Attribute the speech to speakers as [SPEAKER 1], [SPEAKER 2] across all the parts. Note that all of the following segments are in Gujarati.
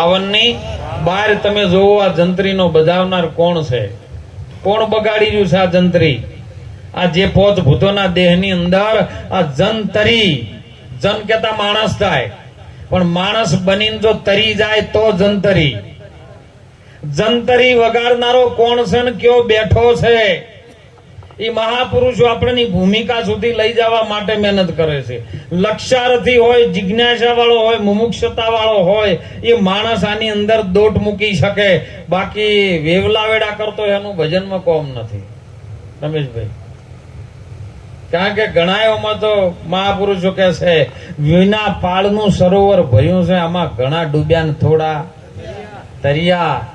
[SPEAKER 1] આવનની બહાર તમે જોવો આ જંત્રીનો બજાવનાર કોણ છે? કોણ બગાડી રહ્યું છે આ જંત્રી? આ જે પોત ભૂતોના દેહની અંદર આ જંતરી જન કેતા માણસ થાય. પણ માણસ બનીને જો તરી જાય તો જંતરી જંતરી વગાડનારો કોણ છે ને કયો બેઠો છે? એ મહાપુરુષો આપણની ભૂમિકા સુધી લઈ જવા માટે મહેનત કરે છે. લક્ષારથી હોય જિજ્ઞાસા વાળો હોય મુમુક્ષતા વાળો હોય, એ માણસ આની અંદર દોટ મૂકી શકે. બાકી વેવલાવેડા કરતો એનું ભજનમાં કોમ નથી. રમેશભાઈ. કારણ કે ઘણાઓમાં તો મહાપુરુષો કે છે, વિના પાળનું સરોવર ભર્યું છે, આમાં ઘણા ડૂબ્યા ને થોડા તરિયા.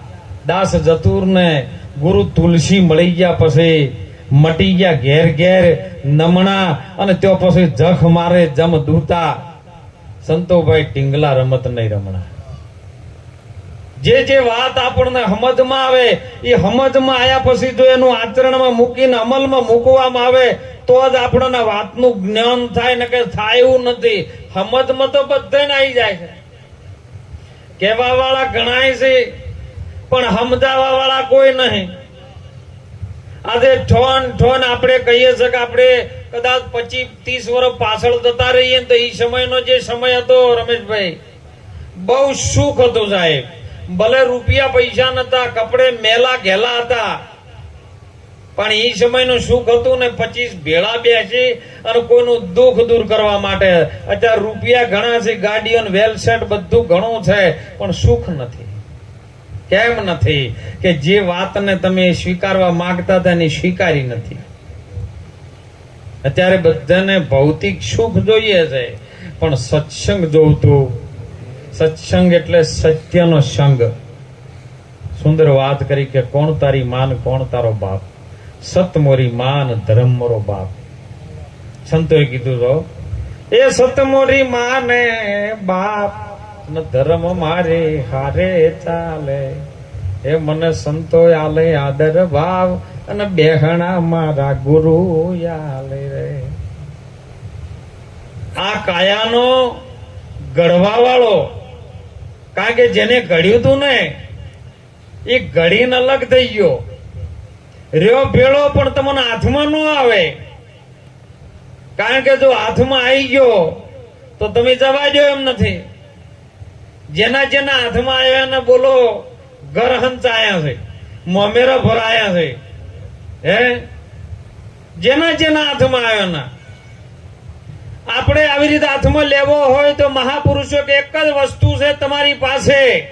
[SPEAKER 1] દાસ જતુર ને ગુરુ તુલસી મળી ગયા પછી મટી ગયા ઘેર ઘેર, નમણા અને ત્યો પછી જખ મારે જમ દૂતા. સંતોભાઈ ટીંગલા રમત નહીં રમણા. જે જે વાત આપણને સમજમાં આવે, એ સમજમાં આવ્યા પછી જો એનું આચરણમાં મૂકીને અમલમાં મૂકવામાં આવે, તો જ આપણને વાતનું જ્ઞાન થાય ને કે થાય એવું નથી. સમજમાં તો બધાને આવી જાય છે. કહેવા વાળા ઘણાય છે, પણ સમજાવવા વાળા કોઈ નહીં. આજે ઠોન ઠોન આપણે કહીએ છીએ કે આપણે કદાચ પચીસ, ત્રીસ વર્ષ પાછળ જતા રહીએ તો એ સમયનો જે સમય હતો રમેશભાઈ, બહુ સુખ હતું સાહેબ. ભલે રૂપિયા પૈસા નતા, કપડે મેલા ઘેલા હતા. પણ એ સમયનું સુખ હતું ને પચીસ ભેળા બેસી અને કોઈનું દુઃખ દૂર કરવા માટે. અત્યારે રૂપિયા ઘણા છે ગાડીઓ ને વેલ સેટ બધું ઘણું છે, પણ સુખ નથી. કેમ નથી કે જે વાતને તમે સ્વીકારવા માંગતા હતા એને સ્વીકારી નથી? અત્યારે બધાને ભૌતિક સુખ જોઈએ છે, પણ સત્સંગ જોવતું, સત્સંગ એટલે સત્યનો સંગ. સુંદર વાત કરી કે કોણ તારી માન, કોણ તારો બાપ? સત મોરી માન, ધર્મ મોરો બાપ. સંતોએ કીધું તો, એ સત મોરી માને બાપ ને ધર્મ મારે, હારે ચાલે. એ મને સંતો આલે આદર ભાવ, અને બેહણા મારા ગુરુ આલે રે. આ કાયાનો ઘડવા વાળો કારણ કે જેને ઘડ્યું તું ને, એ ઘડીને અલગ થઈ ગયો. રહ્યો ભેળો, પણ તમને હાથમાં ન આવે. કારણ કે જો હાથમાં આવી ગયો, તો તમે જવા દો એમ નથી. જેના જેના હાથમાં આવ્યા ને બોલો, ઘર હંચાયા છે, મમેરા ભરાયા છે. હે? જેના જેના હાથમાં આવ્યા ના આપણે આવી રીતે હાથમાં લેવો હોય તો મહાપુરુષો કે એક જ વસ્તુ છે તમારી પાસે.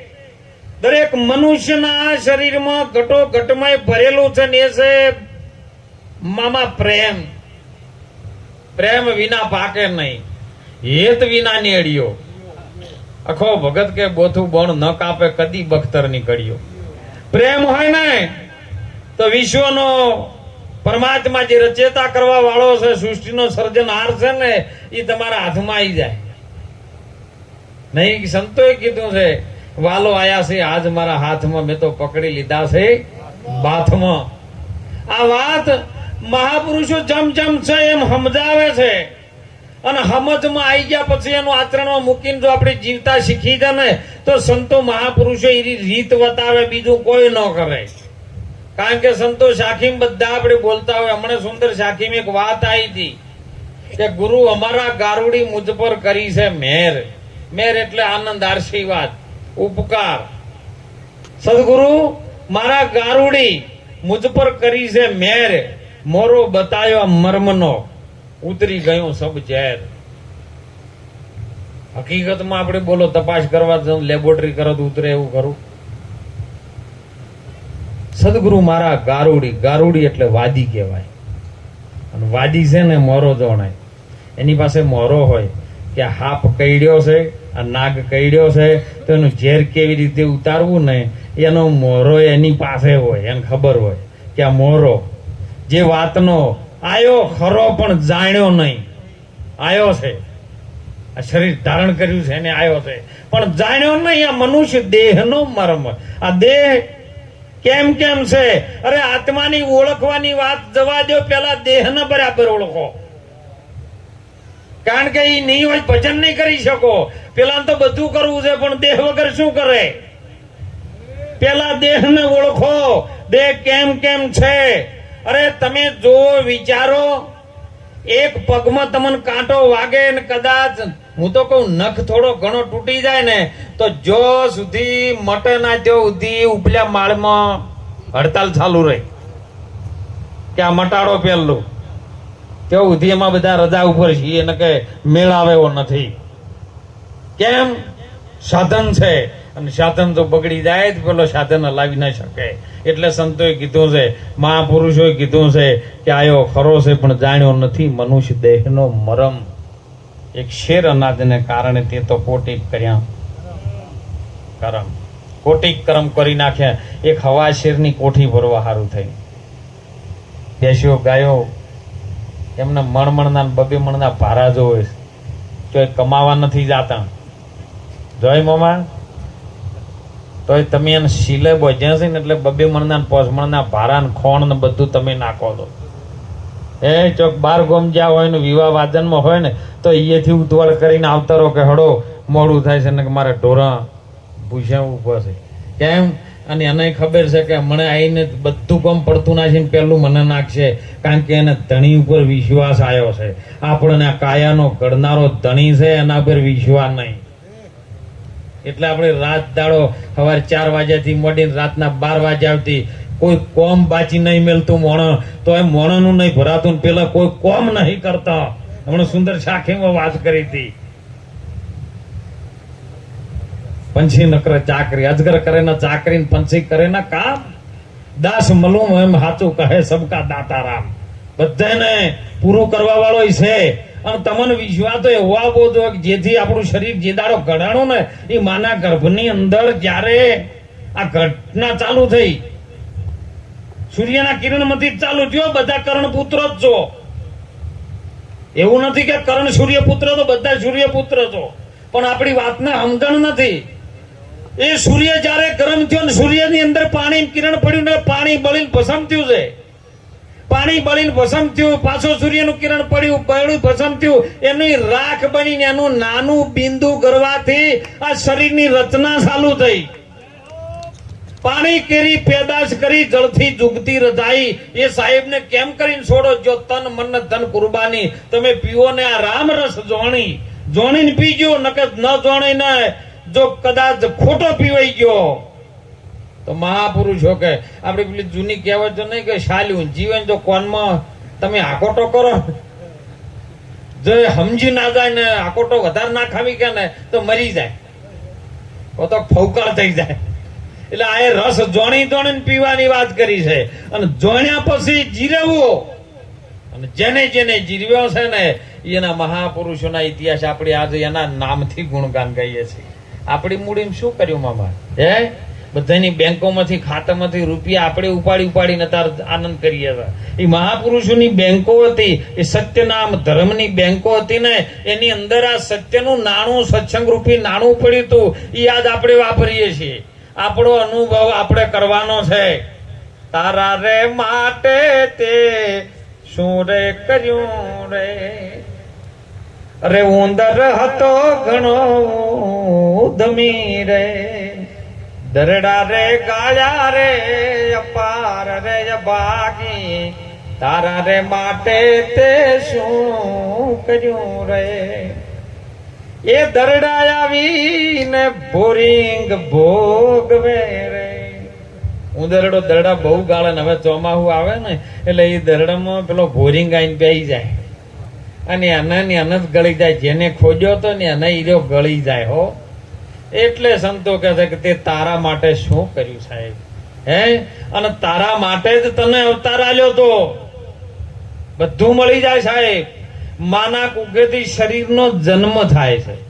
[SPEAKER 1] દરેક મનુષ્યના શરીરમાં ઘટો ઘટમાં ભરેલું છે ને એ છે મામા પ્રેમ. પ્રેમ વિના પાકે નહીં. હેત વિના નેડિયો. અખો ભગત કે ગોથું બણ ન કાપે, કદી બખ્તર નીકળ્યો. પ્રેમ હોય ને, તો વિશ્વનો પરમાત્મા જે રચેતા કરવા વાળો છે, સૃષ્ટિનો સર્જનહાર છે ને એ તમારા હાથમાં આવી જાય. નહીં, સંતોએ કીધું છે, વાલો આયા છે, આજ મારા હાથમાં મેં તો પકડી લીધા છે, બાથમાં. આ વાત મહાપુરુષો જમ જમ છે, એમ સમજાવે છે. અને સમજમાં આવી ગયા પછી એનું આચરણમાં મૂકીને જો આપણે જીવતા શીખી જાય ને, તો સંતો મહાપુરુષો એની રીત બતાવે બીજું કોઈ ન કરે. કારણ કે સંતો શાખીમ બધા આપણે બોલતા હોય. હમણાં સુંદર શાખીમ એક વાત આવી હતી કે ગુરુ અમારા ગારુડી મુજ પર કરી છે મેર. મેર એટલે આનંદ આશીર્વાદ, ઉપકાર. સદગુરુ, મારા ગારુડી મુજ પર કરી છે મેર. મોરો બતાવ્યો મર્મનો. ઉતરી ગયું સબ ઝેર. હકીકતમાં આપણે બોલો, તપાસ કરવા જાઉં, લેબોરેટરી તો ઉતરે એવું કરું. સદગુરુ મારા ગારુડી ગારુડી એટલે વાદી કહેવાય. અને વાદી છે ને મોરો જણાય. એની પાસે મોરો હોય કે હાપ કઈડ્યો છે, આ નાગ કઈડ્યો છે, તો એનું ઝેર કેવી રીતે ઉતારવું ને, એનો મોરો એની પાસે હોય, એને ખબર હોય કે આ મોરો જે વાતનો આયો ખરો પણ જાણ્યો નહીં. આયો છે. આ શરીર ધારણ કર્યું છે એને આયો છે. પણ જાણ્યો નહીં આ મનુષ્ય દેહનો મર્મ. આ દેહ કેમ કેમ છે? અરે આત્માની ઓળખવાની વાત જવા દો પેલા દેહને બરાબર ઓળખો. કારણ કે એ નહીં હોય, ભજન નહીં કરી શકો. પેલા તો બધું કરવું છે, પણ દેહ વગર શું કરે? પેલા દેહને ઓળખો. દેહ કેમ કેમ છે? અરે તમે જો વિચારો, એક પગમાં તમને કાંટો વાગે ને કદાચ, હું તો કહું, નખ થોડો ઘણો તૂટી જાય ને, તો જો સુધી મટે ના જો સુધી ઉપલા માળમાં હડતાલ ચાલુ રહે. કે આ મટાડો પેલું ત્યાં સુધી એમાં બધા રજા ઉપર છીએ એને કે મેળ આવે એવો નથી. કેમ? સાધન છે. અને સાધન તો બગડી જાય જ, પેલો સાધન હલાવી ન શકે. એટલે સંતોએ કીધું છે, મહાપુરુષોએ કીધું છે કે આયો ખરો છે, પણ જાણ્યો નથી મનુષ્ય દેહનો મરમ. એક શેર અનાજને કારણે તે તો કોટિક કર્યા. કરમ. કોટિક કરમ કરી નાખ્યા એક હવા શેરની કોઠી ભરવા સારું થઈ. બેસ્યો, ગાયો. એમને મણમણના બબે મણના ભારા જોવે તો એ કમાવા નથી જાતા. જોય, મામા. તોય તમે એને સિલેબો જ્યાં છે ને એટલે બબે મણના પોસ મણના ભારા ને ખોણ ને બધું તમે નાખો છો. એ ચોક બાર ગોમ જ્યાં હોય ને વિવાહ વાદનમાં હોય ને, તો અહીંયાથી ઉતવાળ કરીને આવતા રહો કે હળો, મોડું થાય છે ને કે મારે ઢોરા ભૂસ્યા ઊભો છે. કેમ? અને એને ખબર છે કે મને આવીને બધું કામ પડતું નાખીને પેલું મને નાખશે, કારણ કે એને ધણી ઉપર વિશ્વાસ આવ્યો છે. આપણને કાયાનો ઘડનારો ધણી છે, એના ઉપર વિશ્વાસ નહીં. એટલે આપણે રાત દાડો સવારે ચાર વાગ્યાથી મોડીને રાતના બાર વાગ્યા આવતી કોઈ કોમ બાચી નહીં મેલતું મોણ. તો એ મોણનું નહીં ભરાતું પેલા કોઈ કોમ નહીં કરતા. હમણાં સુંદર શાખીમાં વાત કરી હતી. પંછી નકર ચાકરી. અજગર કરે ના ચાકરી પંછી કરે ના કામ. દાસ મલુમ એમ સાચું કહે સબકા દાતા રામ બધાને પૂરું કરવા વાળો છે. અને તમને વિશ્વાસ એવો જોઈએ કે જેથી આપણું શરીર જે દાડો ઘડાણું ને એ માના ગર્ભની અંદર જ્યારે આ ઘટના ચાલુ થઈ, સૂર્યના કિરણમાંથી જ ચાલુ થયો, બધા કરણ પુત્ર જ છો. એવું નથી કે કરણ સૂર્ય પુત્ર તો બધા સૂર્ય પુત્ર છો. પણ આપણી વાતને સમજણ નથી. એ સૂર્ય જ્યારે ગરમ થયો ને સૂર્યની અંદર પાણી, કિરણ પડ્યું ને પાણી બળીને ભસમ થયું છે. પાણી બળીને ભસમ થયું, પાછો સૂર્યનું કિરણ પડ્યું, બળ્યું ભસમ થયું. એની રાખ બનીને એનું નાનું બિંદુ ગરવાથી આ શરીરની રચના ચાલુ થઈ. પાણી કેરી પેદાશ કરી જળથી જુગતી રજાઈ. એ સાહેબને કેમ કરીને છોડો? જો તન મન ધન કુરબાની. તમે પીવો ને આ રામ રસ જોણી. જોણીને પીજો, નકર ન જોણી ને જો કદાચ ખોટો પીવાઈ ગયો. તો મહાપુરુષો કે આપણે પેલી જૂની કહેવત તો નહીં કે શાલ્યું, જીવન તો કોનમાં? તમે આકોટો કરો? જો સમજી ના જાય ને, આકોટો વધારે ના ખાવી કે ને, તો મરી જાય. કો તો ફૌકાર થઈ જાય. એટલે આ રસ જોણી જોણી પીવાની વાત કરી છે. અને જોણ્યા પછી જીરવો અને જેને જેને જીરવ્યો છે ને, એના મહાપુરુષોના ઇતિહાસ આપણે આજે એના નામથી ગુણગાન ગાઈએ છીએ. આપણી મૂડીમાં શું કર્યું, મામા? હે? બધાની બેંકોમાંથી, ખાતામાંથી રૂપિયા આપણે ઉપાડી ઉપાડીને તાર આનંદ કરીએ હતા. એ મહાપુરુષોની બેંકો હતી, એ સત્યનામ ધર્મની બેંકો હતી ને, એની અંદર આ સત્યનું નાણું સત્સંગ રૂપી નાણું પડ્યું હતું એ આજ આપણે વાપરીએ છીએ. આપણો અનુભવ આપણે કરવાનો છે. તારા રે માટે તે શું રે કર્યું રે? અરે ઉંદર હતો ઘણો ઉધમી રે. દરડા રે ગાળ્યા રે, અપાર રે ભાગી તારા રે માટે તે શું કર્યું રે? એ દરડા આવીને બોરિંગ ભોગવે રે. ઉંદરડો દરડા બહુ ગાળે ને હવે ચોમાહું આવે ને, એટલે એ દરડામાં પેલો બોરિંગ આઈને બેહી જાય. અને એને ને એને જ ગળી જાય. જેને ખોજ્યો તો ને એને ઈરો ગળી જાય, હો. એટલે સંતો કહે છે કે તે તારા માટે શું કર્યું સાહેબ? હે? અને તારા માટે જ તને અવતાર આલ્યો તો. બધું મળી જાય સાહેબ. માના કુગેથી શરીરનો જન્મ થાય છે.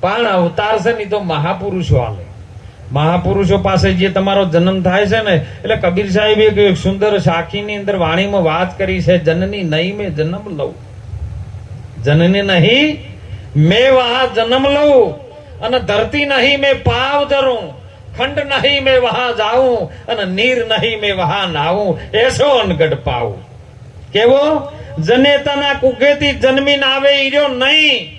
[SPEAKER 1] પણ અવતાર છે ને તો મહાપુરુષો આલે. મહાપુરુષો પાસે જે તમારો જન્મ થાય છે ને, એટલે કબીર સાહેબ એક સુંદર સાખીની અંદર વાણીમાં વાત કરી છે, જનની નહીં મેં જન્મ લઉં. જનની નહીં મેં વહા જન્મ લઉં અને ધરતી નહીં મેં પાવ ધરું. ખંડ નહીં મેં વહા જાઉં અને નીર નહીં મેં વહા નાવું એસો અનગઢ પાવું. કેવો? જનેતાના કુખેથી જન્મીને આવે ઈર્યો નહીં.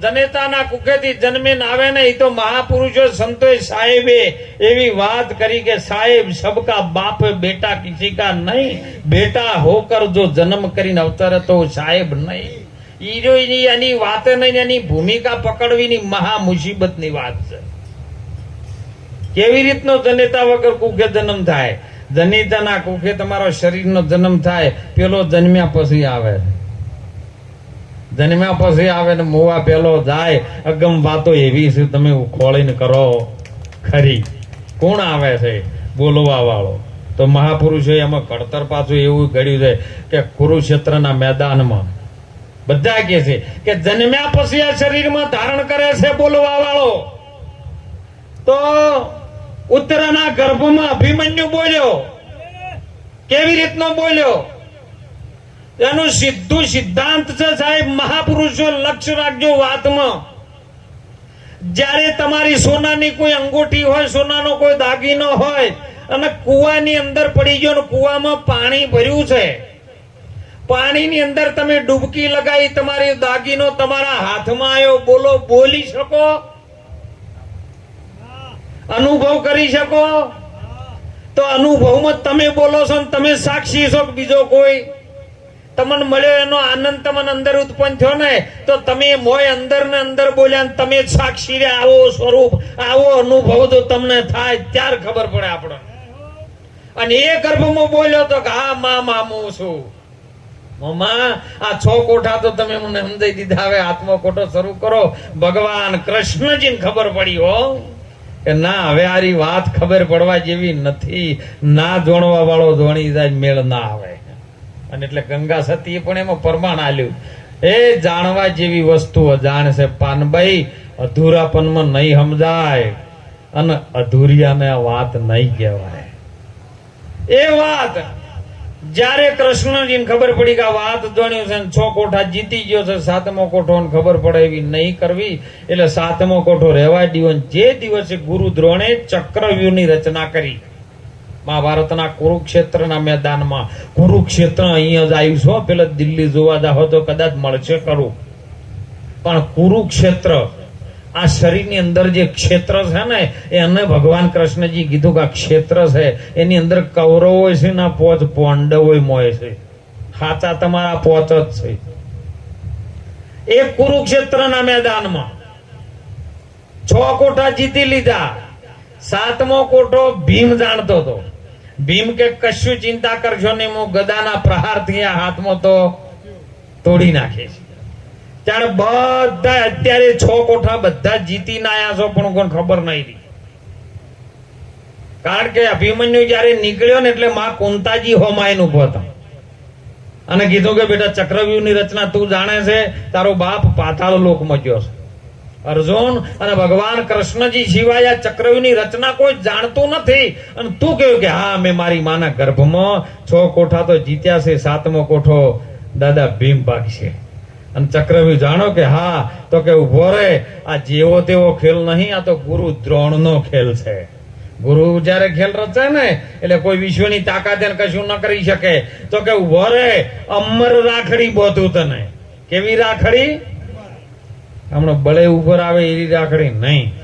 [SPEAKER 1] જનેતાના કુખેથી જન્મીને આવે ને એ તો મહાપુરુષો સંતોષ સાહેબે એવી વાત કરી કે સાહેબ, સબકા બાપ, બેટા, કિસી કા નહીં? બેટા, હોકર જો જન્મ કરીને અવતરે તો સાહેબ નહીં. જો એની વાત નહીં એની ભૂમિકા પકડવીની મહા મુસીબતની વાત છે. કેવી રીતનો જનેતા વગર કુખે જન્મ થાય? જનિતાના કુખે તમારો શરીરનો જન્મ થાય, પેલો જન્મ્યા પછી આવે. જન્મ્યા પછી આવે ને મોવા પેલો જાય. અગમ વાતો એવી છે, તમે ખોળીને કરો. ખરી. કોણ આવે છે? બોલવા વાળો. તો મહાપુરુષો એમાં ઘડતર પાછું એવું ઘડ્યું છે કે કુરુક્ષેત્રના મેદાનમાં બધા કે છે કે જન્મ્યા પછી આ શરીરમાં ધારણ કરે છે બોલવા વાળો. તો ઉત્તરાના ગર્ભમાં અભિમન્યુ બોલ્યો. કેવી રીતનો બોલ્યો? એનું સીધું સિદ્ધાંત છે સાહેબ, મહાપુરુષો લક્ષ્ય રાખજો વાતમાં. જ્યારે તમારી સોનાની કોઈ અંગૂઠી હોય, સોનાનો કોઈ દાગીનો હોય, અને કુવાની અંદર પડી ગયો કુવામાં પાણી ભર્યું છે પાણીની અંદર તમે ડૂબકી લગાવી તમારી દાગીનો તમારા હાથમાં આવ્યો, બોલો, બોલી શકો? અનુભવ કરી શકો? તો અનુભવમાં તમે બોલો છો ને તમે સાક્ષી છો બીજો કોઈ? તમને મળ્યો એનો આનંદ તમને અંદર ઉત્પન્ન થયો ને, તો તમે મોય અંદર ને અંદર બોલ્યા ને તમે સાક્ષી રે આવો સ્વરૂપ, આવો અનુભવ તો તમને થાય ત્યાર ખબર પડે આપણને. અને એ ગર્ભમાં બોલ્યો તો કે, હા મા મામું છું. મમ્મા, આ છ કોઠા તો તમે મને સમજાઈ દીધા. હવે આત્મો કોઠો શરૂ કરો. ભગવાન કૃષ્ણજીને ખબર પડી હો કે ના, હવે આરી વાત ખબર પડવા જેવી નથી. ના જોણવા વાળો જોણી જાય, મેળ ના આવે. અને એટલે ગંગા સતીએ પણ એમાં પ્રમાણ આલ્યું. એ જાણવા જેવી વસ્તુ અજાણ છે પાનભાઈ અધૂરાપનમાં નહીં સમજાય. અને અધૂરિયાને આ વાત નહીં કહેવાય. એ વાત જ્યારે કૃષ્ણજીને ખબર પડી કે આ વાત જણ્યું છે છ કોઠા જીતી ગયો છે, સાતમો કોઠો ખબર પડે એવી નહીં કરવી. એટલે સાતમો કોઠો રહેવા દીવો જે દિવસે ગુરુ દ્રોણે ચક્રવ્યૂહની રચના કરી. મહાભારતના કુરુક્ષેત્રના મેદાનમાં. કુરુક્ષેત્ર અહીંયા જ આવ્યું છો પેલા દિલ્હી જોવા જાઓ તો કદાચ મળશે ખરું. પણ કુરુક્ષેત્ર આ શરીરની અંદર જે ક્ષેત્ર છે ને એને ભગવાન કૃષ્ણજી કીધું કે આ ક્ષેત્ર છે, એની અંદર કૌરવો છે ના પોચ પાંડવો મોય છે. સાચા તમારા પોચ જ છે. એ કુરુક્ષેત્રના મેદાનમાં છ કોઠા જીતી લીધા. સાતમો કોઠો ભીમ જાણતો હતો. ભીમ કે કશું ચિંતા કરશો નહીં, હું ગદાના થયા હાથમાં તો તોડી નાખીશ. ત્યારે બધા અત્યારે છ કોઠા બધા જીતીને આયા છો, પણ કોણ ખબર નહીં કારણ કે અભિમન્યુ જયારે નીકળ્યો ને એટલે માં કુંતાજી હોમાયન ઊભો હતો. અને કીધું કે, બેટા, ચક્રવ્યૂહની રચના તું જાણે છે? તારો બાપ પાતાળ લોકમાં ગયો છે. અર્જુન અને ભગવાન કૃષ્ણજી સિવાય આ ચક્રવ્યૂહની રચના કોઈ જાણતું નથી. અને તું કહ્યું કે, હા, મેં મારી માના ગર્ભમાં છ કોઠા તો જીત્યા છે, સાતમો કોઠો દાદા ભીમ ભાગશે અને ચક્રવ્યુ જાણો કે હા, તો કે ઊભો રે આ જેવો તેવો ખેલ નહીં, આ તો ગુરુ દ્રોણનો ખેલ છે. ગુરુ જયારે ખેલ રચે ને, એટલે કોઈ વિશ્વની તાકાત કશું ન કરી શકે. તો કે ઊભો રે અમર રાખડી બોધું તને. કેવી રાખડી? હમણાં બળે ઉપર આવે એવી રાખડી નહીં.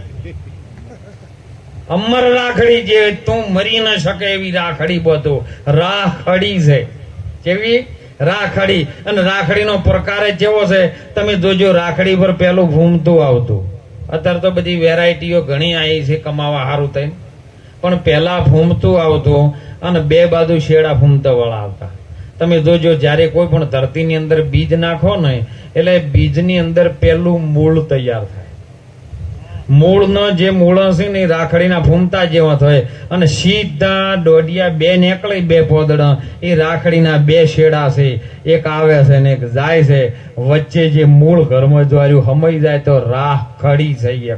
[SPEAKER 1] અમર રાખડી જે તું મરી ન શકે એવી રાખડી બધું. રાખડી છે. કેવી? રાખડી. અને રાખડીનો પ્રકાર જ કેવો છે? તમે જોજો, રાખડી પર પેલું ઘૂમતું આવતું. અત્યારે તો બધી વેરાયટીઓ ઘણી આવી છે, કમાવા સારું થઈને. પણ પહેલાં ફૂમતું આવતું અને બે બાજુ શેડા ફૂમતા વાળા આવતા. તમે જોજો, જ્યારે કોઈ પણ ધરતીની અંદર બીજ નાખો ને, એટલે બીજની અંદર પેલું મૂળ તૈયાર થાય. મૂળનો જે મૂળ હશે ને રાખડીના ફૂમતા જેવા થાય. અને સીધા દોઢિયા બે નીકળી બે પોદડા એ રાખડીના બે શેડા છે. એક આવે છે ને એક જાય છે. વચ્ચે જે મૂળ ઘરમાં દ્વાર્યું હમાઈ જાય તો રાખડી થઈ ગયા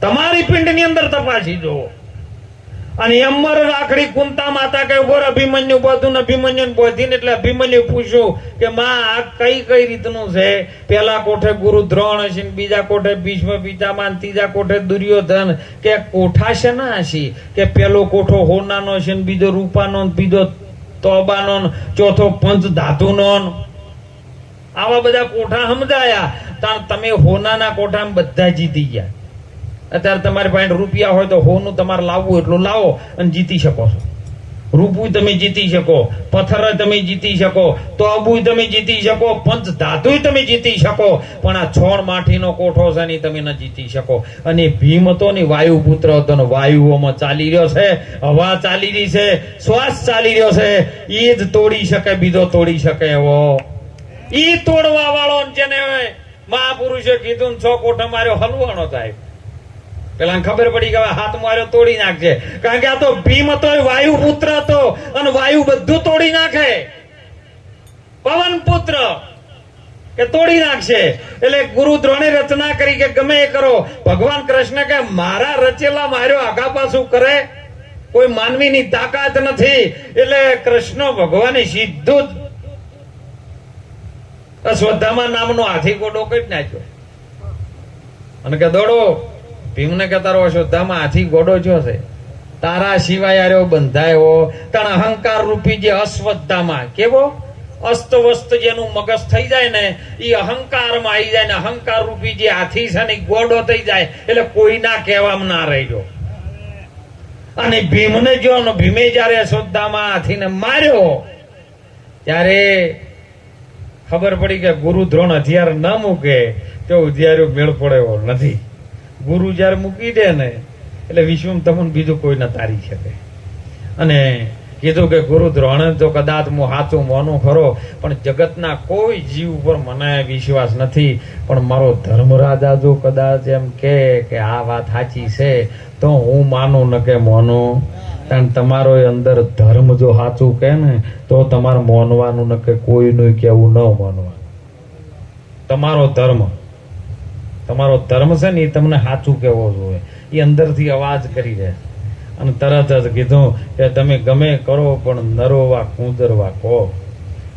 [SPEAKER 1] તમારી પિંડની અંદર તપાસી જુઓ. અને અમર રાખડી કુંતા માતા કે ઊભો અભિમન્યુ બધું અભિમન્યુ બોધીને એટલે અભિમન્યુ પૂછ્યું કે, માં, આ કઈ કઈ રીતનું છે? પેલા કોઠે ગુરુ દ્રોણ હશે બીજા કોઠે ભીષ્મ પિતામહ ત્રીજા કોઠે દુર્યોધન? કે કોઠા છે ના હશે કે પેલો કોઠો હોનાનો છે બીજો રૂપાનો બીજો તોબાનો ચોથો પંચ ધાતુનો આવા બધા કોઠા સમજાયા. તમે હોનાના કોઠામાં બધા જીતી ગયા. અત્યારે તમારી પાસે રૂપિયા હોય તો હોનું તમારે લાવવું એટલું લાવો અને જીતી શકો છો. રૂપુય તમે જીતી શકો, પથ્થર તમે જીતી શકો તો અબુય તમે જીતી શકો, પંચ ધાતુય તમે જીતી શકો, પણ આ છોણ માઠીનો કોઠો છે ને તમે ન જીતી શકો. અને ભીમ હતો ને વાયુ પુત્ર હતો ને વાયુઓમાં ચાલી રહ્યો છે, હવા ચાલી રહી છે, શ્વાસ ચાલી રહ્યો છે, એ જ તોડી શકે, બીજો તોડી શકે એવો. એ તોડવા વાળો જેને મહાપુરુષે કીધું છ કોઠો માર્યો હલવાનો થાય. પેલા ખબર પડી કે હાથ માર્યો તોડી નાખશે કારણ કે આ તો ભીમ હતો વાયુ પુત્ર હતો, અને વાયુ બધું તોડી નાખે. પવન પુત્ર કે તોડી નાખશે. એટલે ગુરુ દ્રોણે રચના કરી કે ગમે એ કરો. ભગવાન કૃષ્ણ કે મારા રચેલા માર્યો આગા પાછું કરે. કોઈ માનવીની તાકાત નથી. એટલે કૃષ્ણ ભગવાને સીધું જ અશ્વત્થામા નામનો હાથી ગોડો કરી નાખ્યો. અને કે દોડો. ભીમને કે તારો હાથી ગોડો જો છે. તારા સિવાય આર્યો બંધાયો. તણ અહંકાર રૂપી જે અશ્વત્થામાં, કેવો? અસ્તવસ્ત જેનું મગજ થઈ જાય ને એ અહંકારમાં આવી જાય ને, અહંકાર રૂપી જે હાથી છે ને ગોડો થઈ જાય, એટલે કોઈના કહેવામાં ના રહેજો. અને ભીમને જો ને, ભીમે જયારે અશ્વત્થામાં હાથીને માર્યો, ત્યારે ખબર પડી કે ગુરુ દ્રોણ હથિયાર ન મૂકે, તો હથિયારો મેળ પડે નથી. ગુરુ જ્યારે મૂકી દે ને, એટલે વિશ્વમાં તમને બીજું કોઈ ન તારી શકે. અને કીધું કે ગુરુ દ્રોણે તો કદાચ હું સાચું મોનું ખરો, પણ જગતના કોઈ જીવ ઉપર મને વિશ્વાસ નથી. પણ મારો ધર્મરાજા જો કદાચ એમ કે કે આ વાત સાચી છે, તો હું માનું ન કે મોનું. કારણ તમારો અંદર ધર્મ જો સાચું કે ને, તો તમારે મોનવાનું ન કે કોઈનું કેવું ન માનવાનું. તમારો ધર્મ. તમારો ધર્મ છે ને એ તમને સાચું કહેવો જોઈએ. એ અંદરથી અવાજ કરી રહે અને તરત જ કીધું કે તમે ગમે કરો, પણ નરોવા, કુંદરવા કહો.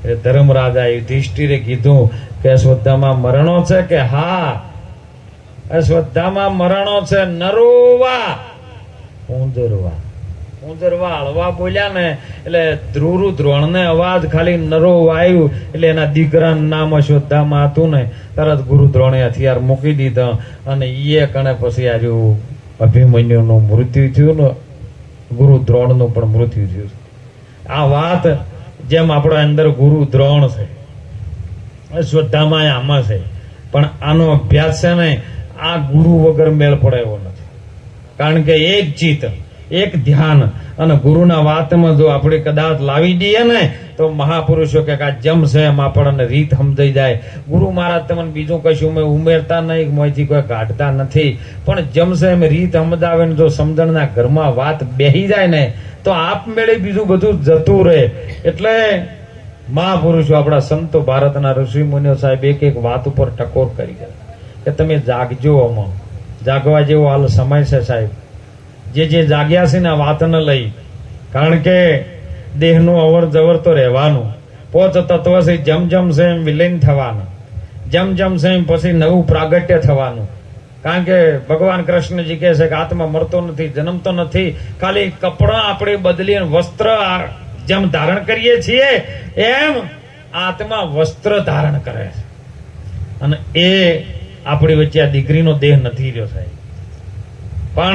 [SPEAKER 1] એટલે ધર્મરાજા યુધિષ્ઠિરે કીધું કે અશ્વત્થામાં મરણો છે કે હા? અશ્વત્થામાં મરણો છે નરોવા, કુંદરવા. કુંદરવા હળવા બોલ્યા ને, એટલે ધ્રુરુ દ્રોણને અવાજ ખાલી નરો વાયુ, એટલે એના દીકરાનું નામ અશ્વત્થામાં હતું ને, તરત ગુરુ દ્રોણે હથિયાર મૂકી દીધા અને એ કણે પછી આજુ અભિમન્યુનું મૃત્યુ થયું ને, ગુરુ દ્રોણનું પણ મૃત્યુ થયું આ વાત જેમ આપણા અંદર ગુરુ દ્રોણ છે અશ્વત્થામાં આમાં છે, પણ આનો અભ્યાસ છે ને, આ ગુરુ વગર મેળ પડે એવો નથી. કારણ કે એક ચિત્ત એક ધ્યાન. અને ગુરુના વાતમાં જો આપણે કદાચ લાવી દઈએ ને, તો મહાપુરુષો કે આ જમશે એમ આપણને રીત સમજાઈ જાય. ગુરુ મહારાજ તમને બીજું કશું મેં ઉમેરતા નહીં મોંથી કોઈ કાઢતા નથી. પણ જમશે એમ રીત સમજાવે ને જો સમજણના ઘરમાં વાત બેહી જાય ને, તો આપમેળે બીજું બધું જતું રહે. એટલે મહાપુરુષો, આપણા સંતો ભારતના ઋષિ મુનિઓ સાહેબ એક એક વાત ઉપર ટકોર કરી ગયા. કે તમે જાગજો આમાં. જાગવા જેવો હાલ સમય છે સાહેબ. જે જે જાગ્યા છે ને આ વાતને લઈ, કારણ કે દેહનું અવર જવર તો રહેવાનું. પોચ તત્વ છે, જમ જમ છે એમ વિલીન થવાનું. જમ જમ છે એમ પછી નવું પ્રાગટ્ય થવાનું. કારણ કે ભગવાન કૃષ્ણજી કહે છે કે આત્મા મરતો નથી જન્મતો નથી, ખાલી કપડાં આપણે બદલી વસ્ત્ર જેમ ધારણ કરીએ છીએ, એમ આત્મા વસ્ત્ર ધારણ કરે છે. અને એ આપણી વચ્ચે આ દીકરીનો દેહ નથી રહ્યો સાહેબ. પણ